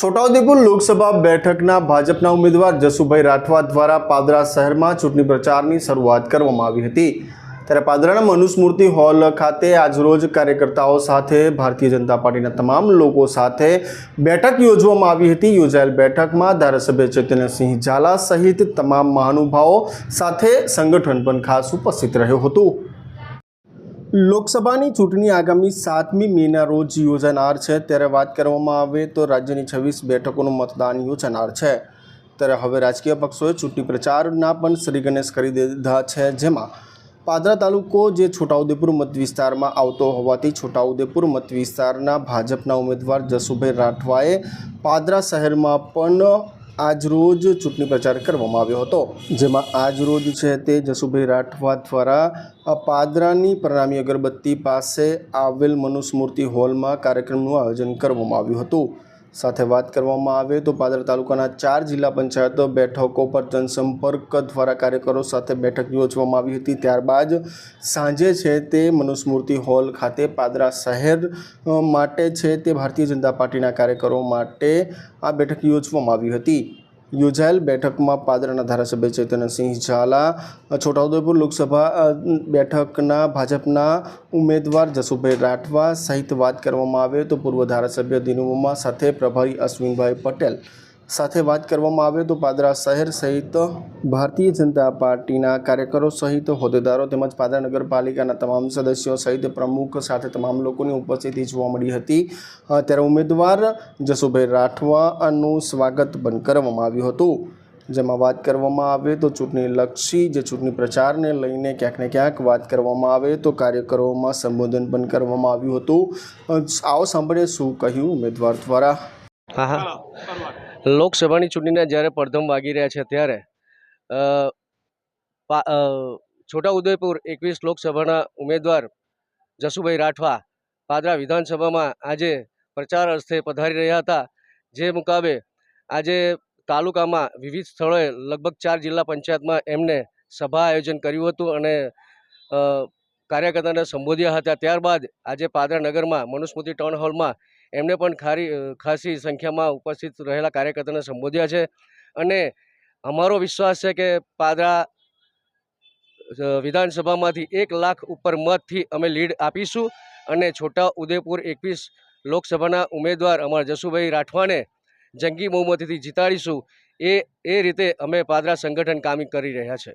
છોટાઉદેપુર લોકસભા બેઠકના ભાજપના ઉમેદવાર જસુભાઈ રાઠવા દ્વારા પાદરા શહેરમાં ચૂંટણી પ્રચારની શરૂઆત કરવામાં આવી હતી. ત્યારે પાદરાના મનુસ્મૃતિ હોલ ખાતે આજરોજ કાર્યકર્તાઓ સાથે ભારતીય જનતા પાર્ટીના તમામ લોકો સાથે બેઠક યોજવામાં આવી હતી. યોજાયેલ બેઠકમાં ધારાસભ્ય ચૈતન્યસિંહ ઝાલા સહિત તમામ મહાનુભાવો સાથે સંગઠન પણ ખાસ ઉપસ્થિત રહ્યું હતું. લોકસભાની ચૂંટણી આગામી સાતમી મેના રોજ યોજાનાર છે. ત્યારે વાત કરવામાં આવે તો રાજ્યની છવ્વીસ બેઠકોનું મતદાન યોજાનાર છે. ત્યારે હવે રાજકીય પક્ષોએ ચૂંટણી પ્રચારના પણ શ્રીગણેશ કરી દીધા છે. જેમાં પાદરા તાલુકો જે છોટાઉદેપુર મત વિસ્તારમાં આવતો હોવાથી છોટાઉદેપુર મત વિસ્તારના ભાજપના ઉમેદવાર જસુભાઈ રાઠવાએ પાદરા શહેરમાં પણ આજરોજ ચૂંટણી પ્રચાર કરવામાં આવ્યો હતો, જેમાં આજરોજ છે તે જસુભાઈ રાઠવા દ્વારા પાદરાની પ્રણામી અગરબત્તી પાસે આવેલ મનુસ્મૃતિ હોલમાં કાર્યક્રમનું આયોજન કરવામાં આવ્યું હતું. સાથે વાત કરવામાં આવે તો પાદરા તાલુકાના ચાર જિલ્લા પંચાયતો બેઠકો પર જનસંપર્ક દ્વારા કાર્યકરો સાથે બેઠક યોજવામાં આવી હતી. ત્યારબાદ સાંજે છે તે મનુસ્મૃતિ હોલ ખાતે પાદરા શહેર માટે છે તે ભારતીય જનતા પાર્ટીના કાર્યકરો માટે આ બેઠક યોજવામાં આવી હતી. યોજાયેલ બેઠકમાં પાદરાના ધારાસભ્ય ચેતનસિંહ ઝાલા છોટાઉદેપુર લોકસભા બેઠકના ભાજપના ઉમેદવાર જસુભાઈ રાઠવા સહિત વાત કરવામાં આવે તો પૂર્વ ધારાસભ્ય દિનુમા સાથે પ્રભારી અશ્વિનભાઈ પટેલ. સાથે વાત કરવામાં આવે તો પાદરા શહેર સહિત ભારતીય જનતા પાર્ટીના કાર્યકરો સહિત હોદ્દેદારો તેમજ પાદરા નગરપાલિકાના તમામ સદસ્યો સહિત પ્રમુખ સાથે તમામ લોકોની ઉપસ્થિતિ જોવા મળી હતી. ત્યારે ઉમેદવાર જસુભાઈ રાઠવાનું સ્વાગત પણ કરવામાં આવ્યું હતું. જેમાં વાત કરવામાં આવે તો ચૂંટણીલક્ષી જે ચૂંટણી પ્રચારને લઈને ક્યાંક ને ક્યાંક વાત કરવામાં આવે તો કાર્યકરોમાં સંબોધન પણ કરવામાં આવ્યું હતું. આવો સાંભળીએ શું કહ્યું ઉમેદવાર દ્વારા. હા હા. લોકસભાની ચૂંટણીના જ્યારે પડધમ વાગી રહ્યા છે ત્યારે છોટાઉદેપુર એકવીસ લોકસભાના ઉમેદવાર જસુભાઈ રાઠવા પાદરા વિધાનસભામાં આજે પ્રચાર અર્થે પધારી રહ્યા હતા. જે મુકાબે આજે તાલુકામાં વિવિધ સ્થળોએ લગભગ ચાર જિલ્લા પંચાયતમાં એમને સભા આયોજન કર્યું હતું અને કાર્યકર્તાને સંબોધ્યા હતા. ત્યારબાદ આજે પાદરા નગરમાં મનુસ્મૃતિ ટાઉન હોલમાં એમને પણ ખારી ખાસી સંખ્યામાં ઉપસ્થિત રહેલા કાર્યકર્તાને સંબોધ્યા છે. અને અમારો વિશ્વાસ છે કે પાદરા વિધાનસભામાંથી એક લાખ ઉપર મતથી અમે લીડ આપીશું. અને છોટા ઉદેપુર એકવીસ લોકસભાના ઉમેદવાર અમારા જસુભાઈ રાઠવાને જંગી બહુમતીથી જીતાડીશું. એ એ રીતે અમે પાદરા સંગઠન કામી કરી રહ્યા છે.